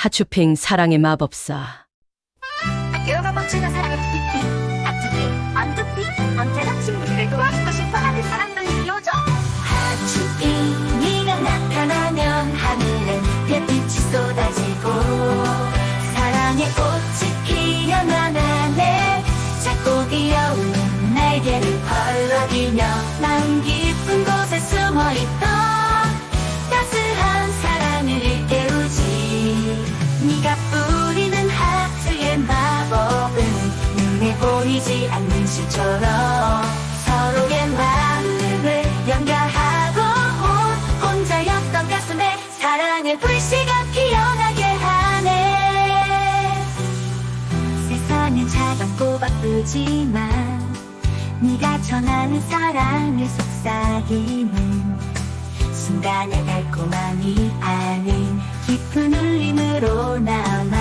하추핑 사랑의 마법사. 학교가 멈추는 사랑의 띠띠 아트띠 언두띠 언제나 친구들을 도와주고 싶어하는 사람들의 요정 하추띠 네가 나타나면 하늘엔 별빛이 쏟아지고 사랑의 꽃이 피어만 하네 작고 귀여운 날개를 펄럭이며 마음 깊은 곳에 숨어있던 네가 뿌리는 하트의 마법은 눈에 보이지 않는 실처럼 서로의 마음을 연결하고 혼- 혼자였던 가슴에 사랑의 불씨가 피어나게 하네. 세상은 차갑고 바쁘지만 네가 전하는 사랑을 속삭이는 순간의 달콤함이 아닌 깊은 울림 으로 남아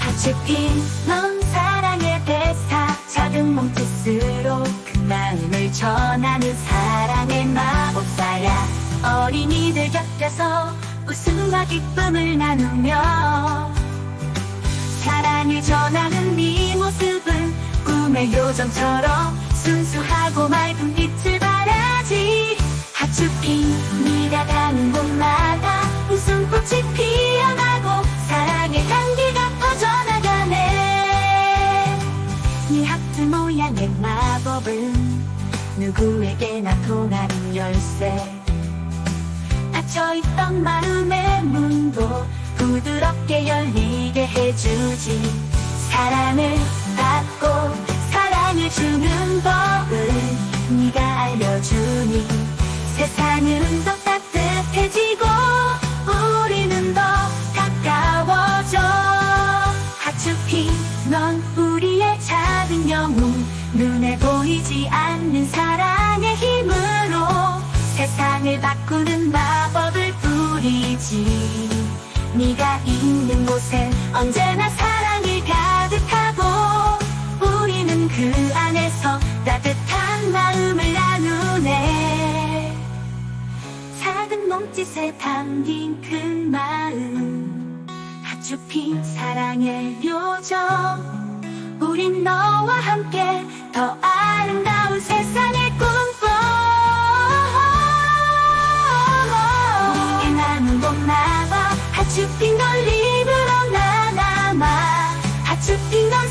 하츠핀 넌 사랑의 대사. 작은 몸짓으로 그 마음을 전하는 사랑의 마법사야. 어린이들 곁에서 웃음과 기쁨을 나누며 사랑을 전하는 네 모습은 꿈의 요정처럼 순수하고 맑은 빛을 모양의 마법은 누구에게나 통하는 열쇠. 닫혀있던 마음의 문도 부드럽게 열리게 해주지 눈에 보이지 않는 사랑의 힘으로 세상을 바꾸는 마법을 부리지. 네가 있는 곳엔 언제나 사랑이 가득하고 우리는 그 안에서 따뜻한 마음을 나누네. 작은 몸짓에 담긴 그 마음 하추핀 사랑의 요정. 우린 너와 함께 더 아름다운 세상을 꿈꿔. 우리에게 나는 곳마다 하추핀 널 입으로 나남아. 하추핀 넌